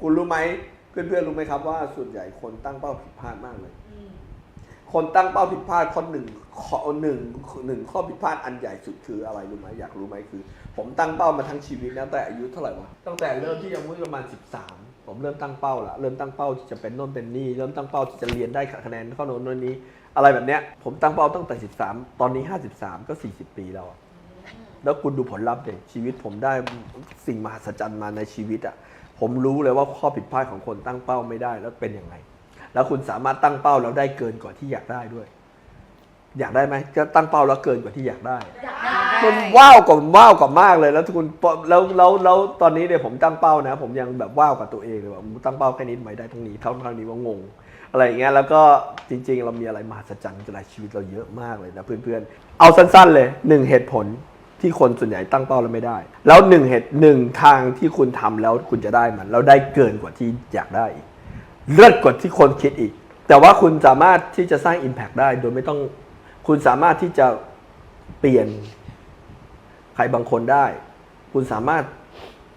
คุณรู้ไหมเพื่อนๆรู้ไหมครับว่าส่วนใหญ่คนตั้งเป้าผิดพลาดมากเลยอืมคนตั้งเป้าผิดพลาดข้อหนึ่งข้อหนึ่งหนึ่งข้อผิดพลาดอันใหญ่สุดคืออะไรรู้ไหมอยากรู้ไหมคือ ผมตั้งเป้ามาทั้งชีวิตนะแต่อายุเท่าไหร่วะตั้งแต่เริ่มที่อายุประมาณ 13 ผมเริ่มตั้งเป้าละเริ่มตั้งเป้าที่จะเป็นโน่นเป็นนี่เริ่มตั้งเป้าที่จะเรียนได้คะแนนข้อโน้นโน้นนี้ อะไรแบบเนี้ยผมตั้งเป้าตั้งแต่ 13 ตอนนี้ 53 ก็ 40 ปีแล้วอะแล้วคุณดูผลลัพธ์เด็ชีวิตผมได้สิ่งมหัศจรรย์มาในชีวิตอะ ผมรู้เลยว่าข้อผิดพลาดของคนตั้งเป้าไม่ได้แล้วเป็นยังไง แล้วคุณสามารถตั้งเป้าแล้วได้เกินกว่าที่อยากได้ด้วย อยากได้ไหมก็ตั้งเป้าแล้วเกินกว่าที่อยากได้อยากได้ มันว้าวกว่าว้าวกว่ามากเลยแล้วคุณแล้วแล้วแล้วตอนนี้เนี่ยผมตั้งเป้านะ ผมยังแบบว้าวกับตัวเองเลยว่าผมตั้งเป้าแค่นี้ทำไมได้ทั้งนี้เท่าเท่านี้ว่างงอะไรอย่างเงี้ยแล้วก็จริง ๆ เรามีอะไรมหัศจรรย์ในชีวิตเราเยอะมากเลยนะเพื่อนๆเอาสั้น ๆ เลยหนึ่งเหตุผล ที่คนส่วนใหญ่ตั้งเป้าแล้วไม่ได้ แล้วหนึ่งเหตุหนึ่งทางที่คุณทำแล้วคุณจะได้มัน แล้วได้เกินกว่าที่อยากได้อีกเลิศกว่าที่คนคิดอีก แต่ว่าคุณสามารถที่จะสร้าง Impact ได้โดยไม่ต้อง คุณสามารถที่จะเปลี่ยนใครบางคนได้ คุณสามารถ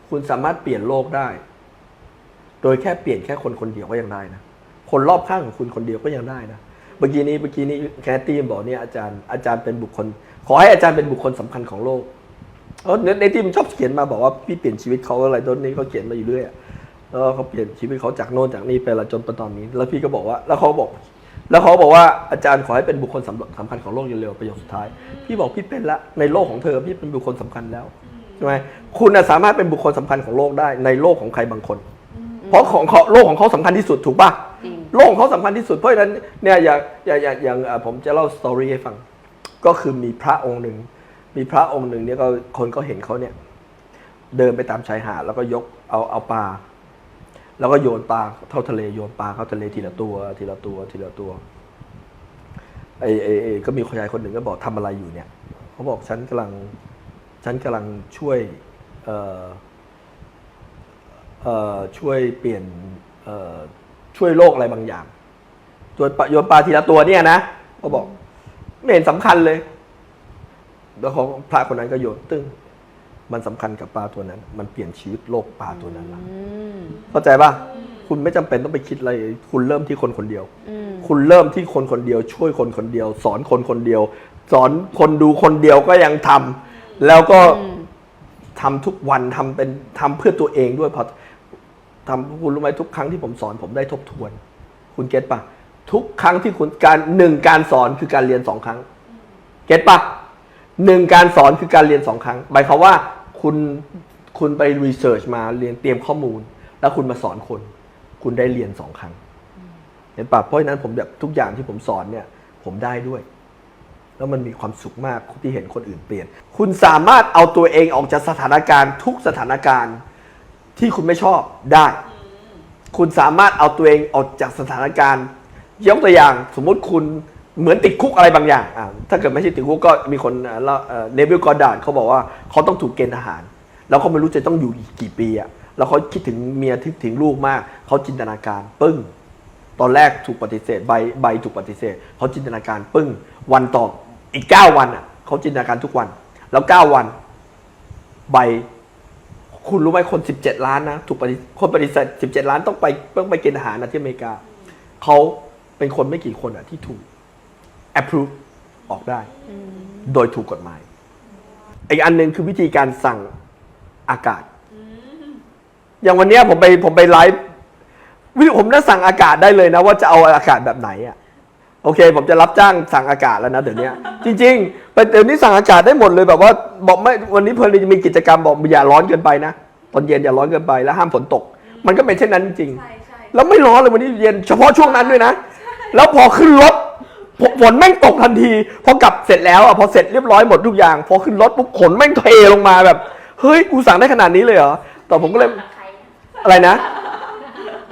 คุณสามารถเปลี่ยนโลกได้ โดยแค่เปลี่ยนแค่คนคนเดียวก็ยังได้นะ คนรอบข้างของคุณคนเดียวก็ยังได้นะเมื่อกี้นี้เมื่อกี้นี้แคทตี้บอกเนี่ยอาจารย์อาจารย์เป็นบุคคล ขอให้อาจารย์เป็นบุคคลสำคัญของโลกเออในที่มันชอบเขียนมาบอกว่าพี่เปลี่ยนชีวิตเขาอะไรต้นนี้เขาเขียนมาอยู่เรื่อยแล้วเขาเปลี่ยนชีวิตเขาจากโน่นจากนี่ไปละจนปัจจุบันนี้ แล้วพี่ก็บอกว่า แล้วเขาบอก แล้วเขาบอกว่าอาจารย์ขอให้เป็นบุคคลสำสำคัญของโลกเร็วๆประโยคสุดท้าย พี่บอกพี่เป็นละในโลกของเธอพี่เป็นบุคคลสำคัญแล้วใช่ไหมคุณสามารถเป็นบุคคลสำคัญของโลกได้ในโลกของใครบางคน เพราะของเขาโลกของเขาสำคัญที่สุดถูกป่ะโลกของเขาสำคัญที่สุดเพราะฉะนั้นเนี่ยอย่างอย่างอย่างผมจะเล่าสตอรี่ให้ฟัง ก็คือมีพระองค์หนึ่ง มีพระองค์หนึ่งเนี่ยก็คนก็เห็นเขาเนี่ย เดินไปตามชายหาดแล้วก็ยกเอาเอาปลาแล้วก็โยนปลาเข้าทะเลโยนปลาเข้าทะเลทีละตัว ทีละตัว ทีละตัวไอ้ไอ้ไอ้ก็มีคนชายคนหนึ่งก็บอกทำอะไรอยู่เนี่ยเขาบอกฉันกำลังฉันกำลังช่วยเอ่อเอ่อช่วยเปลี่ยนเอ่อช่วยโลกอะไรบางอย่างตัวปลาโยนปลาทีละตัวเนี่ยนะก็บอก ไม่เห็นสำคัญเลย แล้วของพระคนนั้นก็โยนตึ้งมันสำคัญกับปลาตัวนั้น มันเปลี่ยนชีวิตโลกปลาตัวนั้นละอืมเข้าใจป่ะคุณไม่จำเป็นต้องไปคิดอะไร คุณเริ่มที่คนคนเดียวอืมคุณเริ่มที่คนคนเดียว ช่วยคนคนเดียว สอนคนคนเดียว สอนคนดูคนเดียวก็ยังทำแล้วก็อืมทำทุกวันทำเป็นทำเพื่อตัวเองด้วยพอทำคุณรู้ไหมทุกครั้งที่ผมสอนผมได้ทบทวน คุณเก็ตปะ ทุกครั้งที่คุณการหนึ่งการสอนคือการเรียนสองครั้ง เก็ตปะหนึ่งการสอนคือการเรียนสองครั้งหมายความว่าคุณคุณไปรีเสิร์ชมาเรียนเตรียมข้อมูล แล้วคุณมาสอนคน คุณได้เรียนสองครั้ง เห็นปะเพราะฉะนั้นผมแบบทุกอย่างที่ผมสอนเนี่ย ผมได้ด้วย แล้วมันมีความสุขมากที่เห็นคนอื่นเปลี่ยน คุณสามารถเอาตัวเองออกจากสถานการณ์ทุกสถานการณ์ที่คุณไม่ชอบได้ คุณสามารถเอาตัวเองออกจากสถานการณ์ ยกตัวอย่างสมมุติคุณเหมือนติดคุกอะไรบางอย่างอ่าถ้าเกิดไม่ใช่ติดคุกก็มีคนเนวิลกอร์ดานเขาบอกว่าเขาต้องถูกเกณฑ์ทหาร แล้วเขาไม่รู้จะต้องอยู่กี่ปีอะแล้วเขาคิดถึงเมียคิดถึงลูกมาก เขาจินตนาการปึ้ง ตอนแรกถูกปฏิเสธใบใบถูกปฏิเสธเขาจินตนาการปึ้ง วันต่ออีกเก้าวันอะเขาจินตนาการทุกวัน แล้วเก้าวัน ใบ คุณรู้ไหมคนสิบเจ็ดล้านนะถูกปฏิคนปฏิเสธสิบเจ็ดล้านต้องไปต้องไปเกณฑ์ทหารนะที่อเมริกาเขา เป็นคนไม่กี่คนอะที่ถูก approve ออกได้อืมโดยถูกกฎหมาย อีกอันหนึ่งคือวิธีการสั่งอากาศ อย่างวันเนี้ยผมไปผมไปไลฟ์วิธีผมน่าสั่งอากาศได้เลยนะ ว่าจะเอาอากาศแบบไหนอะโอเค ผมจะรับจ้างสั่งอากาศแล้วนะเดี๋ยวนี้จริงๆเป็นเดี๋ยวนี้สั่งอากาศได้หมดเลยแบบว่าบอกไม่วันนี้เพลินจะมีกิจกรรมบอกอย่าร้อนเกินไปนะตอนเย็นอย่าร้อนเกินไปแล้วห้ามฝนตก มันก็เป็นเช่นนั้นจริงๆใช่ใช่แล้วไม่ร้อนเลยวันนี้เย็นเฉพาะช่วงนั้นด้วยนะ แล้วพอขึ้นรถฝฝนแม่งตกทันทีพอกลับเสร็จแล้วอะพอเสร็จเรียบร้อยหมดทุกอย่าง พอขึ้นรถปุ๊บฝนแม่งเทลงมาแบบ เฮ้ยกูสั่งได้ขนาดนี้เลยเหรอแต่ผมก็เลยอะไรนะ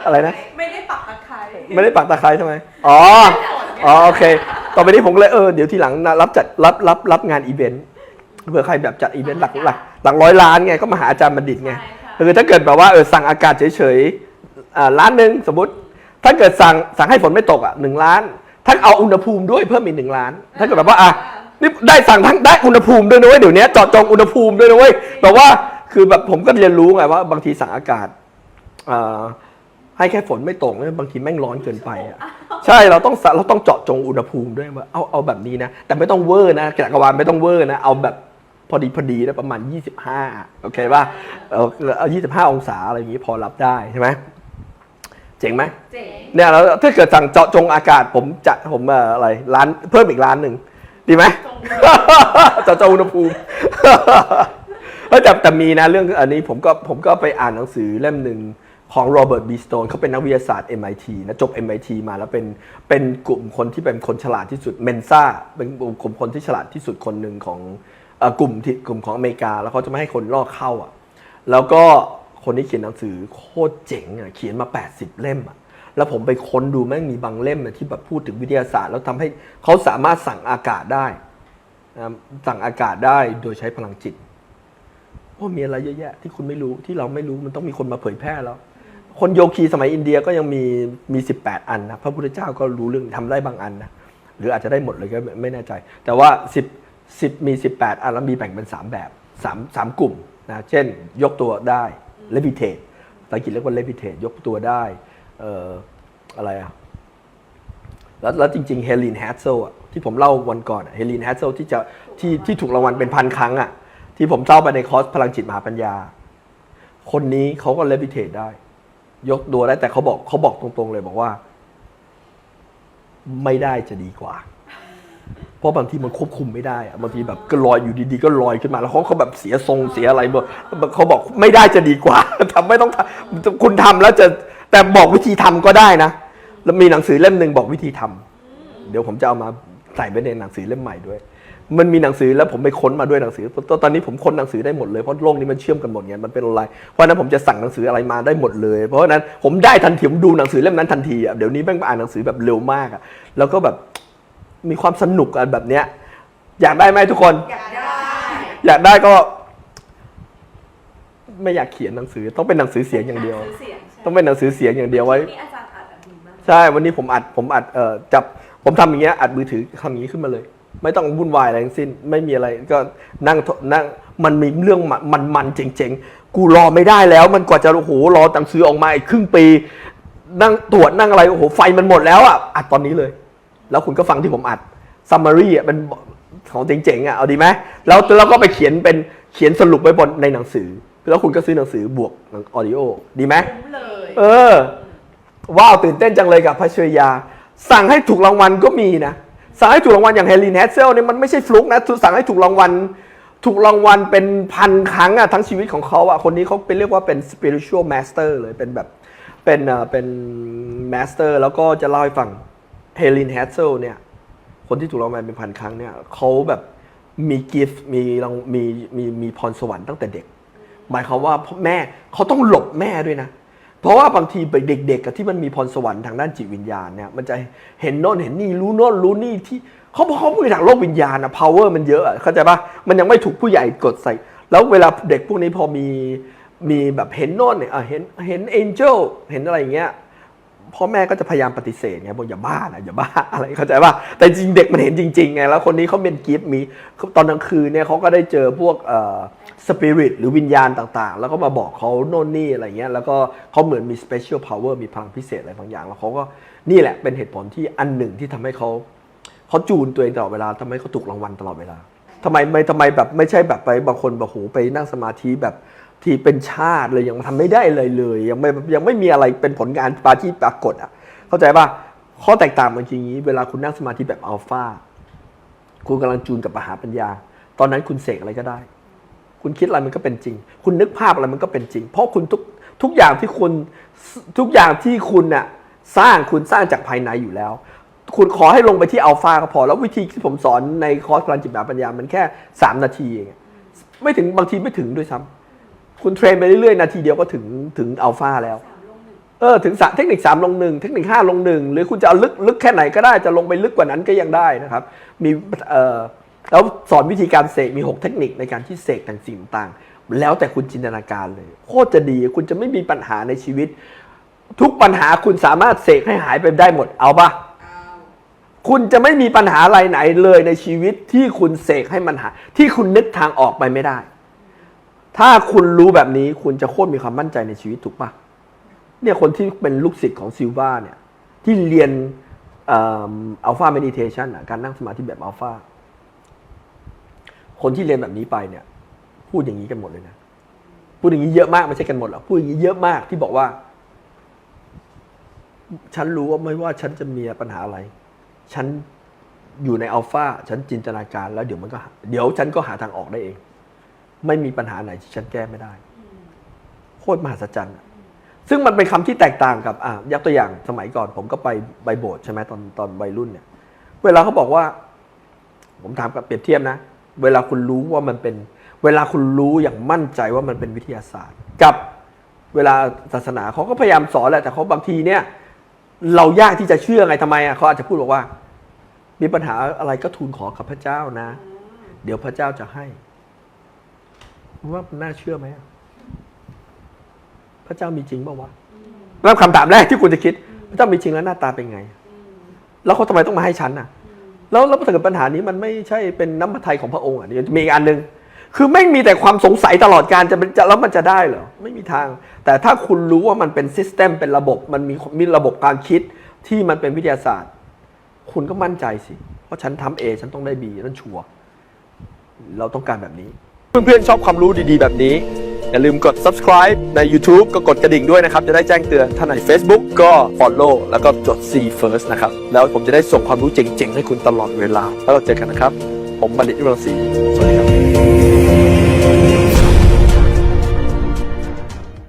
อะไรนะ ไม่ได้ปักตะไคร้ไม่ได้ปักตะไคร้ใช่ไหมอ๋ออ๋อโอเค ต่อไปนี้ผมก็เลยเออเดี๋ยวทีหลังนะรับจัดรับรับรับงานอีเวนต์เผื่อใครแบบจัดอีเวนต์หลักหลักหลักร้อยล้านไงก็มาหาอาจารย์บัณฑิตไงใช่ค่ะคือถ้าเกิดแบบว่าเออสั่งอากาศเฉยๆอ่าล้านหนึ่งสมมติ ถ้าเกิดสั่งสั่งให้ฝนไม่ตกอะหนึ่งล้านถ้าเอาอุณหภูมิด้วยเพิ่มอีกหนึ่งล้านถ้าเกิดแบบว่าอะนี่ได้สั่งทั้งได้อุณหภูมิด้วยนะเว้ยเดี๋ยวนี้เจาะจงอุณหภูมิด้วยนะเว้ยแบบว่าคือแบบผมก็เรียนรู้ไงว่า บางทีสั่งอากาศอ่อให้แค่ฝนไม่ตกเนี่ยบางทีแม่งร้อนเกินไปอะใช่เราต้องเราต้องเจาะจงอุณหภูมิด้วยว่าเอาเอาแบบนี้นะ แต่ไม่ต้องเวอร์นะจักรวาลไม่ต้องเวอร์นะ เอาแบบพอดีพอดีนะประมาณ 25 โอเคป่ะเอาเอา25 องศาอะไรอย่างนี้พอรับได้ใช่ไหม เจ๋งไหมเจ๋งเนี่ยแล้วถ้าเกิดสั่งเจาะจงอากาศผมจะผมเอ่ออะไรร้านเพิ่มอีกร้านหนึ่งดีไหมตรงเจาะจงอุณหภูมิ เอ้ยแต่แต่มีนะเรื่องอันนี้ผมก็ผมก็ไปอ่านหนังสือเล่มหนึ่งของโรเบิร์ตบีสโตนเขาเป็นนักวิทยาศาสตร์ MIT นะจบ MIT มาแล้วเป็นเป็นกลุ่มคนที่เป็นคนฉลาดที่สุดเมนซ่าเป็นกลุ่มคนที่ฉลาดที่สุดคนหนึ่งของเอ่อกลุ่มที่กลุ่มของอเมริกา แล้วเขาจะไม่ให้คนลอกเข้าอะ แล้วก็ คนที่เขียนหนังสือโคตรเจ๋งอะเขียนมา 80 เล่มอะแล้วผมไปค้นดูแม่งมีบางเล่มอะที่แบบพูดถึงวิทยาศาสตร์ แล้วทำให้เขาสามารถสั่งอากาศได้สั่งอากาศได้โดยใช้พลังจิตโอ้มีอะไรเยอะแยะที่คุณไม่รู้ที่เราไม่รู้มันต้องมีคนมาเผยแพร่แล้ว คนโยคีสมัยอินเดียก็ยังมีมีสิบแปดอันนะพระพุทธเจ้าก็รู้เรื่องทำได้บางอันนะหรืออาจจะได้หมดเลยก็ไม่ไม่แน่ใจ แต่ว่าสิบสิบมีสิบแปดอันแล้วมีแบ่งเป็นสามแบบสามสามกลุ่มนะเช่น ยกตัวได้ l e v i t a t ภาษาอังกฤษเรียกว่า l e v i t a t ยกตัวได้เอ่ออะไรอะแล้วแล้วจริงๆเฮลินแฮตเซลอะที่ผมเล่าวันก่อนเฮลินแฮตเซลที่จะที่ที่ถูกรางวัลเป็นพันครั้งอะที่ผมเล่าไปในคอร์สพลังจิตมหาปัญญา คนนี้เขาก็เลวิเทตได้ ยกตัวได้แต่เขาบอกเขาบอกตรงๆเลยบอกว่า ไม่ได้จะดีกว่า เพราะบางทีมันควบคุมไม่ได้อะบางทีแบบก็ลอยอยู่ดีๆ ก็ลอยขึ้นมา แล้วเขาเขาแบบเสียทรงเสียอะไรหมดเขาบอกไม่ได้จะดีกว่าทำไม่ต้องทำคุณทำแล้วจะแต่บอกวิธีทำก็ได้นะ แล้วมีหนังสือเล่มหนึ่งบอกวิธีทำเดี๋ยวผมจะเอามาใส่ไว้ในหนังสือเล่มใหม่ด้วย มันมีหนังสือแล้วผมไปค้นมาด้วยหนังสือตอนนี้ผมค้นหนังสือได้หมดเลยเพราะโลกนี้มันเชื่อมกันหมดไงมันเป็นออนไลน์เพราะฉะนั้นผมจะสั่งหนังสืออะไรมาได้หมดเลย เพราะฉะนั้นผมได้ทันทีผมดูหนังสือเล่มนั้นทันทีอะเดี๋ยวนี้แม่งอ่านหนังสือแบบเร็วมากอะแล้วก็แบบ มีความสนุกกันแบบเนี้ย อยากได้ไหมทุกคน อยากได้อยากได้ก็ ไม่อยากเขียนหนังสือ ต้องเป็นหนังสือเสียงอย่างเดียวซื้เสียงใช่ต้องเป็นหนังสือเสียงอย่างเดียวไว้ นี่อาจารย์อ่านแบบนี้มากใช่ วันนี้ผมอัด ผมอัด เอ่อ จับ ผมทำอย่างเงี้ย อัดมือถือทำอย่างนี้ขึ้นมาเลย ไม่ต้องวุ่นวายอะไรทั้งสิ้น ไม่มีอะไร ก็นั่งทนั่ง มันมีเรื่องมันมันๆเจ๋งๆ กูรอไม่ได้แล้ว มันกว่าจะ โอ้โห รอหนังสือออกมาอีกครึ่งปี นั่งตรวจนั่งอะไร โอ้โห ไฟมันหมดแล้วอะ อัดตอนนี้เลย แล้วคุณก็ฟังที่ผมอัดซัมมารีอะเป็นของเจ๋งๆอะเอาดีไหมแล้วแล้วก็ไปเขียนเป็นเขียนสรุปไว้บนในหนังสือ แล้วคุณก็ซื้อหนังสือบวกออดิโอดีไหมคุ้มเลยเออ ว้าวตื่นเต้นจังเลยกับพัชริยา สั่งให้ถูกรางวัลก็มีนะ สั่งให้ถูกรางวัลอย่างเฮลินแฮสเซลเนี่ยมันไม่ใช่ฟลุกนะสั่งให้ถูกรางวัลถูกรางวัลเป็นพันครั้งอะทั้งชีวิตของเขาอะคนนี้เขาเป็นเรียกว่าเป็น spiritual master เลยเป็นแบบเป็นเอ่อเป็น master แล้วก็จะเล่าให้ฟัง เฮลินแฮสเซลเนี่ย คนที่ถูกรางวัลเป็นพันครั้งเนี่ยเขาแบบมีกิฟต์มีรางมีมีมีพรสวรรค์ตั้งแต่เด็ก หมายความว่าพ่อแม่เขาต้องหลบแม่ด้วยนะ เพราะว่าบางทีเด็กๆกับที่มันมีพรสวรรค์ทางด้านจิตวิญญาณเนี่ยมันจะเห็นโน่นเห็นนี่รู้โน่นรู้นี่ที่เขาบอกเขาพูดทางโลกวิญญาณอะ power มันเยอะเข้าใจปะมันยังไม่ถูกผู้ใหญ่กดใส่ แล้วเวลาเด็กพวกนี้พอมีมีแบบเห็นโน่นเนี่ยอะเห็นเห็น angel เห็นอะไรอย่างเงี้ย พ่อแม่ก็จะพยายามปฏิเสธไงบอกอย่าบ้านะอย่าบ้าอะไรเข้าใจป่ะแต่จริงเด็กมันเห็นจริงๆไงแล้วคนนี้เขาเป็นกิฟต์มีตอนกลางคืนเนี่ยเขาก็ได้เจอพวกเอ่อสปิริตหรือวิญญาณต่างๆ แล้วก็มาบอกเขาโน่นนี่อะไรเงี้ยแล้วก็เขาเหมือนมี special power มีพลังพิเศษอะไรบางอย่าง แล้วเขาก็นี่แหละเป็นเหตุผลที่อันหนึ่งที่ทำให้เขาเขาจูนตัวเองตลอดเวลาทำให้เขาถูกรางวัลตลอดเวลาทำไมไม่ทำไมแบบไม่ใช่แบบไปบางคนแบบโหไปนั่งสมาธิแบบ ที่เป็นชาติเลยยังทำไม่ได้เลยเลย ยังไม่ยังไม่มีอะไรเป็นผลงานปาที่ปรากฏอะ เข้าใจป่ะข้อแตกต่างมันคืออย่างนี้ เวลาคุณนั่งสมาธิแบบอัลฟาคุณกำลังจูนกับมหาปัญญา ตอนนั้นคุณเสกอะไรก็ได้ คุณคิดอะไรมันก็เป็นจริง คุณนึกภาพอะไรมันก็เป็นจริง เพราะคุณทุกทุกอย่างที่คุณทุกอย่างที่คุณน่ะสร้างคุณสร้างจากภายในอยู่แล้ว คุณขอให้ลงไปที่อัลฟาก็พอ แล้ววิธีที่ผมสอนในคอร์สพลังจิตมหาปัญญา มันแค่สามนาทีเองไม่ถึงบางทีไม่ถึงด้วยซ้ำ คุณเทรนไปเรื่อยๆ นาทีเดียวก็ถึงถึงอัลฟาแล้วสามลงหนึ่งเออถึงสามเทคนิค 3 ลงหนึ่งเทคนิค 5 ลงหนึ่งหรือคุณจะเอาลึกลึกแค่ไหนก็ได้จะลงไปลึกกว่านั้นก็ยังได้นะครับ มีเอ่อแล้วสอนวิธีการเสกมี 6 เทคนิคในการที่เสกต่างสิ่งต่างๆแล้วแต่คุณจินตนาการเลย โคตรจะดีคุณจะไม่มีปัญหาในชีวิต ทุกปัญหาคุณสามารถเสกให้หายไปได้หมดเอาปะเอาคุณจะไม่มีปัญหาอะไรไหนเลยในชีวิตที่คุณเสกให้มันหายที่คุณนึกทางออกไปไม่ได้ ถ้าคุณรู้แบบนี้คุณจะโคตรมีความมั่นใจในชีวิตถูกปะเนี่ยคนที่เป็นลูกศิษย์ของซิลวาเนี่ยที่เรียนอัลฟาเมดิเทชันการนั่งสมาธิแบบอัลฟาคนที่เรียนแบบนี้ไปเนี่ย พูดอย่างนี้กันหมดเลยนะ พูดอย่างนี้เยอะมากไม่ใช่กันหมดหรอกพูดอย่างนี้เยอะมากที่บอกว่า ฉันรู้ว่าไม่ว่าฉันจะมีปัญหาอะไร ฉันอยู่ในอัลฟาฉันจินตนาการแล้วเดี๋ยวมันก็ เดี๋ยวฉันก็หาทางออกได้เอง ไม่มีปัญหาไหนที่ฉันแก้ไม่ได้โคตรมหัศจรรย์ซึ่งมันเป็นคำที่แตกต่างกับอะยกตัวอย่างสมัยก่อน ผมก็ไปไปโบสถ์ใช่ไหมตอนตอนวัยรุ่นเนี่ย เวลาเขาบอกว่า ผมถามกับเปรียบเทียบนะ เวลาคุณรู้ว่ามันเป็น เวลาคุณรู้อย่างมั่นใจว่ามันเป็นวิทยาศาสตร์ กับเวลาศาสนาเขาก็พยายามสอนแหละแต่เขาบางทีเนี่ย เรายากที่จะเชื่อไงทำไมอะเขาอาจจะพูดบอกว่า มีปัญหาอะไรก็ทูลขอกับพระเจ้านะ เดี๋ยวพระเจ้าจะให้ ว่ามันน่าเชื่อไหมอะพระเจ้ามีจริงเปล่าวะแล้วคำถามแรกที่คุณจะคิด พระเจ้ามีจริงแล้วหน้าตาเป็นไง แล้วเขาทำไมต้องมาให้ฉันน่ะ แล้วแล้วถ้าเกิดปัญหานี้มันไม่ใช่เป็นน้ำพระทัยของพระองค์อะเดี๋ยวจะมีอีกอันหนึ่งคือไม่มีแต่ความสงสัยตลอดการจะเป็นจะแล้วมันจะได้เหรอไม่มีทาง แต่ถ้าคุณรู้ว่ามันเป็นซิสเต็มเป็นระบบมันมีมีระบบการคิดที่มันเป็นวิทยาศาสตร์ คุณก็มั่นใจสิ เพราะฉันทำ A ฉันต้องได้ B นั่นชัวร์เราต้องการแบบนี้ เพื่อนๆชอบความรู้ดีๆแบบนี้ อย่าลืมกด subscribe ใน YouTube ก็กดกระดิ่งด้วยนะครับ จะได้แจ้งเตือนถ้าใน Facebook ก็ follow แล้วก็จด C first นะครับ แล้วผมจะได้ส่งความรู้เจ๋งๆ ให้คุณตลอดเวลา แล้วเราเจอกันนะครับ ผมบัณฑิตวิรังศรีสวัสดีครับ